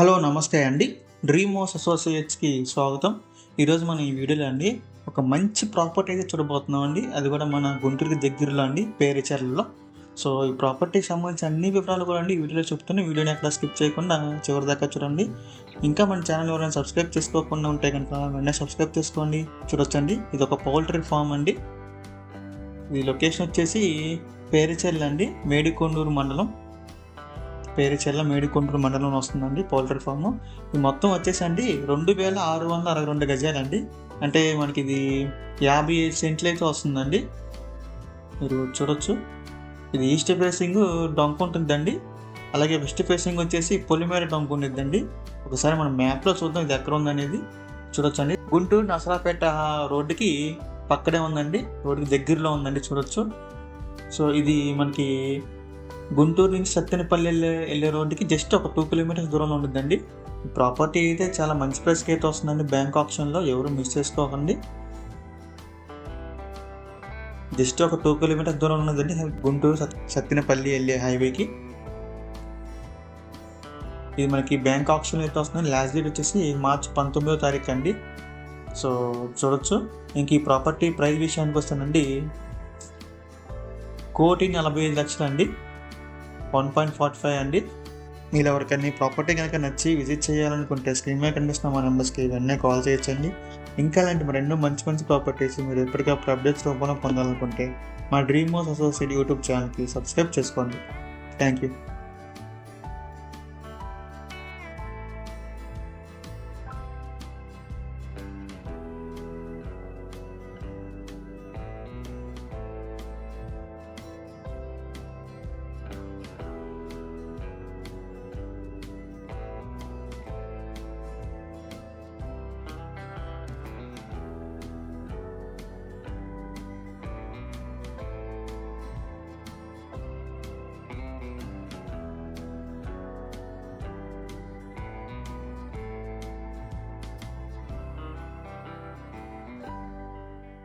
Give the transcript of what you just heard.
Hello నమస్తే అండి. Dream house అసోసియేట్స్కి స్వాగతం. ఈరోజు మనం ఈ వీడియోలో అండి ఒక మంచి ప్రాపర్టీ అయితే చూడబోతున్నాం అండి. అది కూడా మన గుంటూరుకి దగ్గరలో అండి పేరుచర్లలో. సో ఈ ప్రాపర్టీకి సంబంధించిన అన్ని వివరాలు కూడా అండి ఈ వీడియోలో చెప్తాను వీడియోని ఎక్కడ స్కిప్ చేయకుండా చివరి దాకా చూడండి. ఇంకా మన ఛానల్ ఎవరైనా సబ్స్క్రైబ్ చేసుకోకుండా ఉంటే కనుక వెంటనే సబ్స్క్రైబ్ చేసుకోండి. చూడొచ్చండి. ఇది ఒక పౌల్ట్రీ ఫామ్ అండి. ఇది లొకేషన్ వచ్చేసి పేరుచెర్ల అండి మేడికొండూరు మండలం. పేరుచెల్ల మేడికొండూరు మండలంలో వస్తుందండి పౌల్ట్రీ ఫామ్. ఇది మొత్తం వచ్చేసి అండి రెండు వేల ఆరు వందల అరవై రెండు గజాలండి. అంటే మనకి ఇది యాభై ఐదు సెంట్లు అయితే వస్తుందండి. మీరు చూడొచ్చు. ఇది ఈస్ట్ ఫేసింగ్ డొంక ఉంటుందండి. అలాగే వెస్ట్ ఫేసింగ్ వచ్చేసి పొలిమేర డొంక ఉండిద్దండి. ఒకసారి మనం మ్యాప్లో చూద్దాం ఇది ఎక్కడ ఉందనేది. చూడొచ్చు అండి గుంటూరు నసరాపేట రోడ్డుకి పక్కనే ఉందండి. రోడ్డుకి దగ్గరలో ఉందండి చూడొచ్చు. సో ఇది మనకి గుంటూరు నుంచి సత్తెనపల్లి వెళ్ళే వెళ్ళే రోడ్డుకి జస్ట్ ఒక టూ కిలోమీటర్స్ దూరంలో ఉంటుందండి. ప్రాపర్టీ అయితే చాలా మంచి ప్రైస్కి అయితే వస్తుందండి. బ్యాంక్ ఆప్షన్లో ఎవరు మిస్ చేసుకోకండి. జస్ట్ ఒక టూ కిలోమీటర్స్ దూరం ఉన్నదండి గుంటూరు సత్తెనపల్లి వెళ్ళే హైవేకి ఇది మనకి బ్యాంక్ ఆప్షన్ అయితే వస్తుంది లాస్ట్ డేట్ వచ్చేసి మార్చ్ పంతొమ్మిదో తారీఖు అండి. సో చూడొచ్చు. ఇంక ఈ ప్రాపర్టీ ప్రైస్ విషయానికి వస్తానండి. కోటి నలభై ఐదు లక్షలు అండి వన్ పాయింట్ ఫార్టీ ఫైవ్ అండి. మీరు ఎవరికైనా ప్రాపర్టీ కనుక నచ్చి విజిట్ చేయాలనుకుంటే స్క్రీన్ మీద కనిపిస్తున్న మా నెంబర్స్కి వెంటనే కాల్ చేయొచ్చండి. ఇంకా అలాంటి మరెన్నో మంచి మంచి ప్రాపర్టీస్ మీరు ఎప్పటికప్పుడు అప్డేట్స్ రూపంలో పొందాలనుకుంటే మా డ్రీమ్ హౌస్ అసోసియేట్ యూట్యూబ్ ఛానల్కి సబ్స్క్రైబ్ చేసుకోండి. Thank you